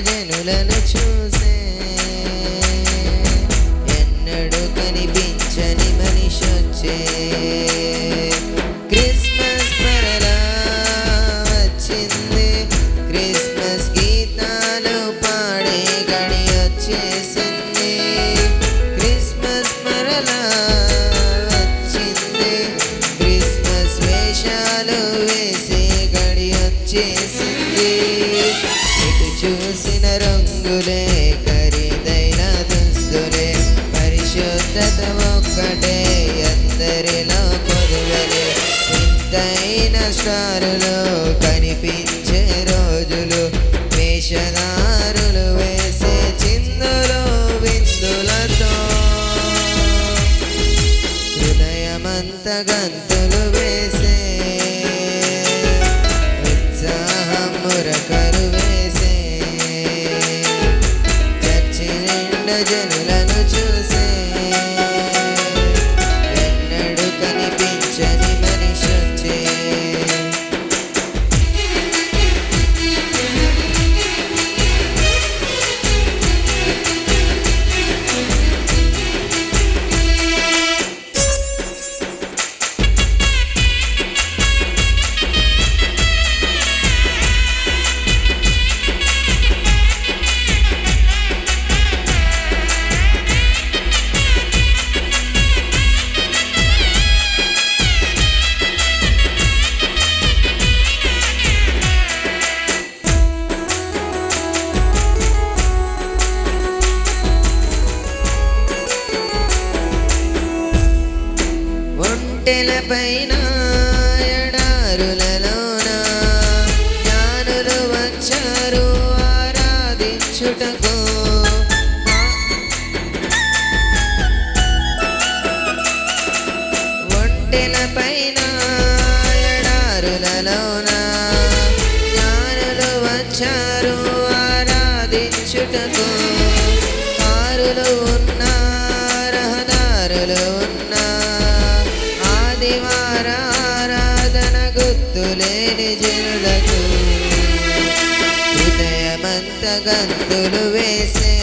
జనులను చూసే. ఎన్నడూ కనిపించని మనిషి వచ్చే క్రిస్మస్ మరలా వచ్చింది. క్రిస్మస్ గీతాలు పాడే గడి వచ్చేసింది క్రిస్మస్ మరలా వచ్చింది. క్రిస్మస్ వేషాలు వేసే గడి వచ్చేసింది స్టారులు కనిపించే రోజులు మేషనారులు వేసే చిందులు విందులతో హృదయమంత గంతులు వేసే ఉత్సాహం మురకలు వేసే చర్చి నిండ జనులను ఒంటెల పైన ఎడారులలోన జ్ఞానులు వచ్చారు ఆరాధించుటకు. ఒంటెల పైన ఎడారులలోన జ్ఞానులు వచ్చారు ఆరాధించుటకు. గుర్తులేని జనులకు హృదయమంత గంతులు వేసే